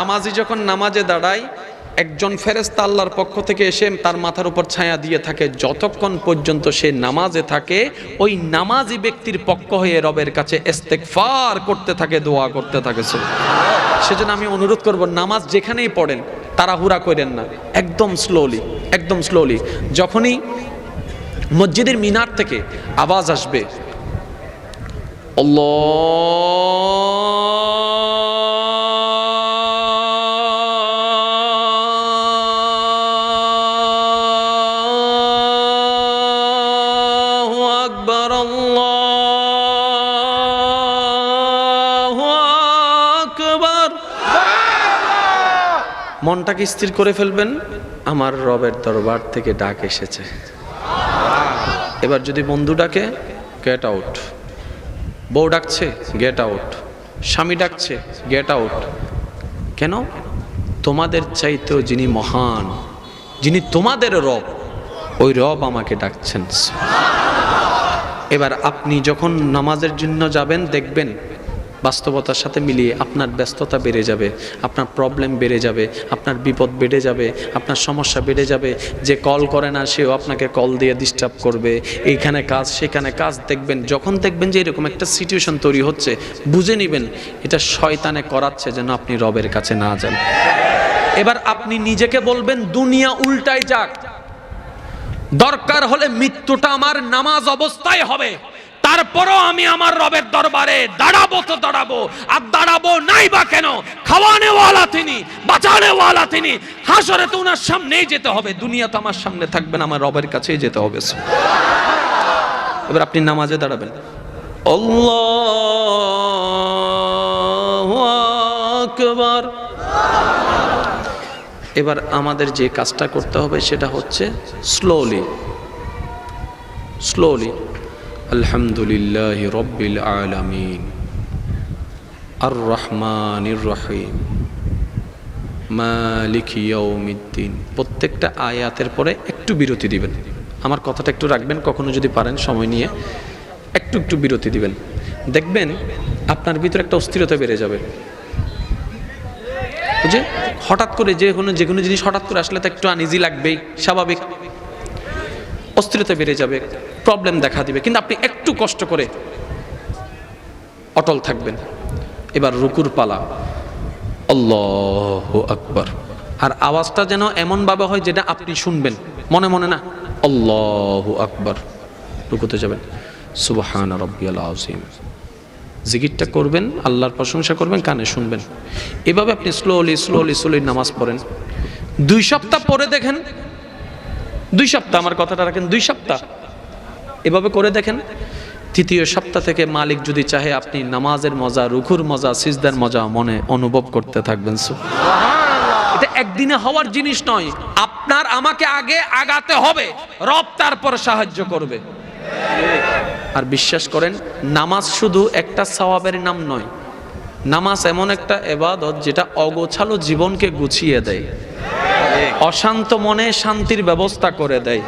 নামাজি যখন নামাজে দাঁড়ায়, একজন ফেরেস্তা আল্লাহর পক্ষ থেকে এসে তার মাথার উপর ছায়া দিয়ে থাকে। যতক্ষণ পর্যন্ত সে নামাজে থাকে, ওই নামাজি ব্যক্তির পক্ষ হয়ে রবের কাছে ইস্তেগফার করতে থাকে, দোয়া করতে থাকে। সেজন্য আমি অনুরোধ করব, নামাজ যেখানেই পড়েন তারা তাড়াহুড়া করেন না। একদম স্লোলি একদম স্লোলি যখনই মসজিদের মিনার থেকে আওয়াজ আসবে, আল্লাহু মনটাকে স্থির করে ফেলবেন, আমার রবের দরবার থেকে ডাক এসেছে। এবার যদি বন্ধু ডাকে গেট আউট বউ ডাকছে গেট আউট স্বামী ডাকছে গেট আউট কেন? তোমাদের চাইতেও যিনি মহান, যিনি তোমাদের রব, ওই রব আমাকে ডাকছেন। এবার আপনি যখন নামাজের জন্য যাবেন, দেখবেন বাস্তবতার সাথে মিলিয়ে আপনার ব্যস্ততা বেড়ে যাবে, আপনার প্রবলেম বেড়ে যাবে, আপনার বিপদ বেড়ে যাবে, আপনার সমস্যা বেড়ে যাবে, যে কল করে না সেও আপনাকে কল দিয়ে ডিস্টার্ব করবে। এইখানে কাজ, সেখানে কাজ দেখবেন, যখন দেখবেন যে এরকম একটা সিচুয়েশন তৈরি হচ্ছে, বুঝে নেবেন, এটা শয়তানে করাচ্ছে যেন আপনি রবের কাছে না যান। এবার আপনি নিজেকে বলবেন, দুনিয়া উল্টায় যাক। দরকার হলে মৃত্যুটা আমার নামাজ অবস্থায় হবে। তারপরও আমি আমার রবের দরবারে দাঁড়াবো তো দাঁড়াবো। আর দাঁড়াবো নাই বা কেন? খাওয়ানেওয়ালা তিনি, বাঁচানেওয়ালা তিনি। হাসরে তো ওনার সামনেই যেতে হবে। দুনিয়া তো আমার সামনে থাকবেন আমার রবের কাছেই যেতে হবে। এবার আপনি নামাজে দাঁড়াবেন। আকবার। এবার আমাদের যে কাজটা করতে হবে সেটা হচ্ছে স্লোলি স্লোলি আলহামদুলিল্লাহ রব্বিল আলামিন। আর রহমানির রহিম মালিক ইয়াউমিদ্দিন। প্রত্যেকটা আয়াতের পরে একটু বিরতি দিবেন। আমার কথাটা একটু রাখবেন, কখনো যদি পারেন সময় নিয়ে একটু একটু বিরতি দিবেন। দেখবেন আপনার ভিতরে একটা অস্থিরতা বেড়ে যাবে। বুঝে হঠাৎ করে যে কোনো যে কোনো জিনিস হঠাৎ করে আসলে তো একটু আনইজি লাগবেই, স্বাভাবিক। অস্থিরতা বেড়ে যাবে প্রবলেম দেখা দিবে। কিন্তু আপনি একটু কষ্ট করে অটল থাকবেন। এবার রুকুর পালা। আল্লাহ আকবার। আর আওয়াজটা যেন এমনভাবে হয় যেটা আপনি শুনবেন। মনে মনে না, আল্লাহ আকবার। রুকুতে যাবেন। সুবহান রব্বিয়াল আজিম জিকিরটা করবেন, আল্লাহর প্রশংসা করবেন, কানে শুনবেন। এভাবে আপনি স্লোলি স্লোলি স্লোলি নামাজ পড়েন। দুই সপ্তাহ পরে দেখেন দুই সপ্তাহ, আমার কথাটা রাখেন, দুই সপ্তাহ। এভাবে করে দেখেন, তৃতীয় সপ্তাহ থেকে মালিক যদি চাহে আপনি নামাজের মজা রুখুর মজা, সিজদার মজা মনে অনুভব করতে থাকবেন এটা একদিনে হওয়ার জিনিস নয়, আপনার আমাকে আগে আগাতে হবে, রব তারপর সাহায্য করবে। আর বিশ্বাস করেন, নামাজ শুধু একটা সওয়াবের নাম নয়, নামাজ এমন একটা এবাদত যেটা অগোছালো জীবনকে গুছিয়ে দেয়। অশান্ত মনে শান্তির ব্যবস্থা করে দেয়।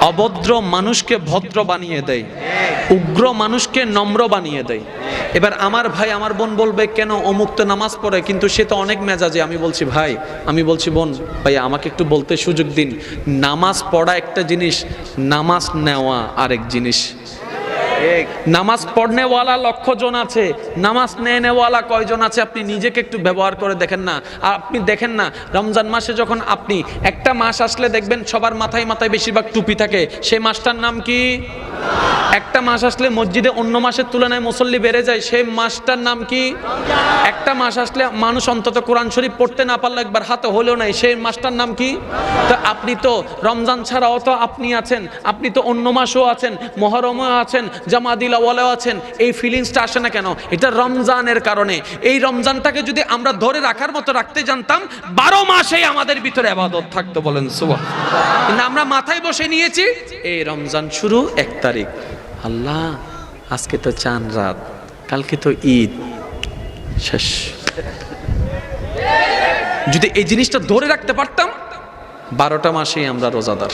অভদ্র মানুষকে ভদ্র বানিয়ে দেয়। উগ্র মানুষকে নম্র বানিয়ে দেয়। এবার আমার ভাই, আমার বোন বলবে, কেন অমুক তো নামাজ পড়ে? কিন্তু সে তো অনেক মেজাজে, আমি বলছি, ভাই, আমি বলছি, বোন ভাই আমাকে একটু বলতে সুযোগ দিন। নামাজ পড়া একটা জিনিস, নামাজ নেওয়া আরেক জিনিস। নামাজ পড়নেওয়ালা লক্ষ জন আছে, নামাজ নেওয়ালা কয়জন আছে আপনি নিজেকে একটু ব্যবহার করে দেখেন না। আর আপনি দেখেন না, রমজান মাসে যখন আপনি একটা মাস আসলে দেখবেন সবার মাথায় মাথায় বেশিরভাগ টুপি থাকে। সেই মাসটার নাম কি? একটা মাস আসলে মসজিদে অন্য মাসের তুলনায় মুসল্লি বেড়ে যায় সেই মাসটার নাম কি? একটা মাস আসলে মানুষ অন্তত কোরআন শরীফ পড়তে না পারলে একবার হাতে হলেও নাই সেই মাসটার নাম কি? তো আপনি তো রমজান ছাড়াও তো আপনি আছেন, আপনি তো অন্য মাসও আছেন, মহরমও আছেন জামাদিলাওয়ালাও আছেন, এই ফিলিংসটা আসে না কেন? এটা রমজানের কারণে। এই রমজানটাকে যদি আমরা ধরে রাখার মতো রাখতে জানতাম, বারো মাসেই আমাদের ভিতরে আবাদত থাকতো বলেন সুবাহ কিন্তু আমরা মাথায় বসে নিয়েছি, এই রমজান শুরু এক তারিখ। আল্লাহ, আজকে তো চান রাত, কালকে তো ঈদ। শেষ। যদি এই জিনিসটা ধরে রাখতে পারতাম, বারোটা মাসেই আমরা রোজাদার।